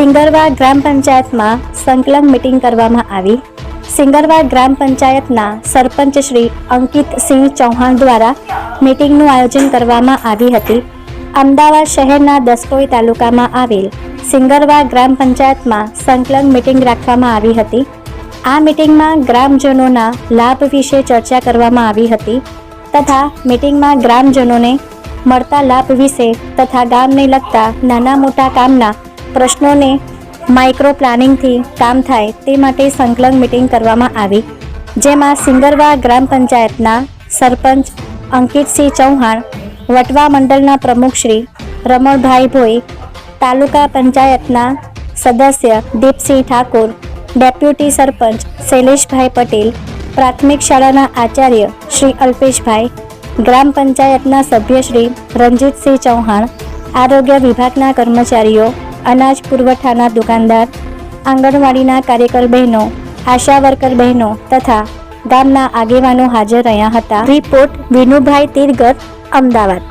સિંગરવા ગ્રામ પંચાયતમાં સંકલન મિટિંગ કરવામાં આવી. સિંગરવા ગ્રામ પંચાયતના સરપંચ શ્રી અંકિત સિંહ ચૌહાણ દ્વારા મિટિંગનું આયોજન કરવામાં આવી હતી. અમદાવાદ શહેરના દસકોઈ તાલુકામાં આવેલ સિંગરવા ગ્રામ પંચાયતમાં સંકલન મિટિંગ રાખવામાં આવી હતી. આ મિટિંગમાં ગ્રામજનોના લાભ વિશે ચર્ચા કરવામાં આવી હતી તથા મિટિંગમાં ગ્રામજનોને મળતા લાભ વિશે તથા ગામને લગતા નાના મોટા કામના પ્રશ્નોને માઇક્રો પ્લાનિંગથી કામ થાય તે માટે સંકલન મિટિંગ કરવામાં આવી, જેમાં સિંગરવા ગ્રામ પંચાયતના સરપંચ અંકિતસિંહ ચૌહાણ, વટવા મંડળના પ્રમુખ શ્રી રમણભાઈ ભોઈ, તાલુકા પંચાયતના સદસ્ય દીપસિંહ ઠાકોર, ડેપ્યુટી સરપંચ શૈલેષભાઈ પટેલ, પ્રાથમિક શાળાના આચાર્ય શ્રી અલ્પેશભાઈ, ગ્રામ પંચાયતના સભ્ય શ્રી રણજીતસિંહ ચૌહાણ, આરોગ્ય વિભાગના કર્મચારીઓ અનાજ પુરવઠાના દુકાનદાર, આંગણવાડીના કાર્યકર બહેનો, આશા વર્કર બહેનો તથા ગામના આગેવાનો હાજર રહ્યા હતા. રિપોર્ટ વિનુભાઈ તિરગર, અમદાવાદ.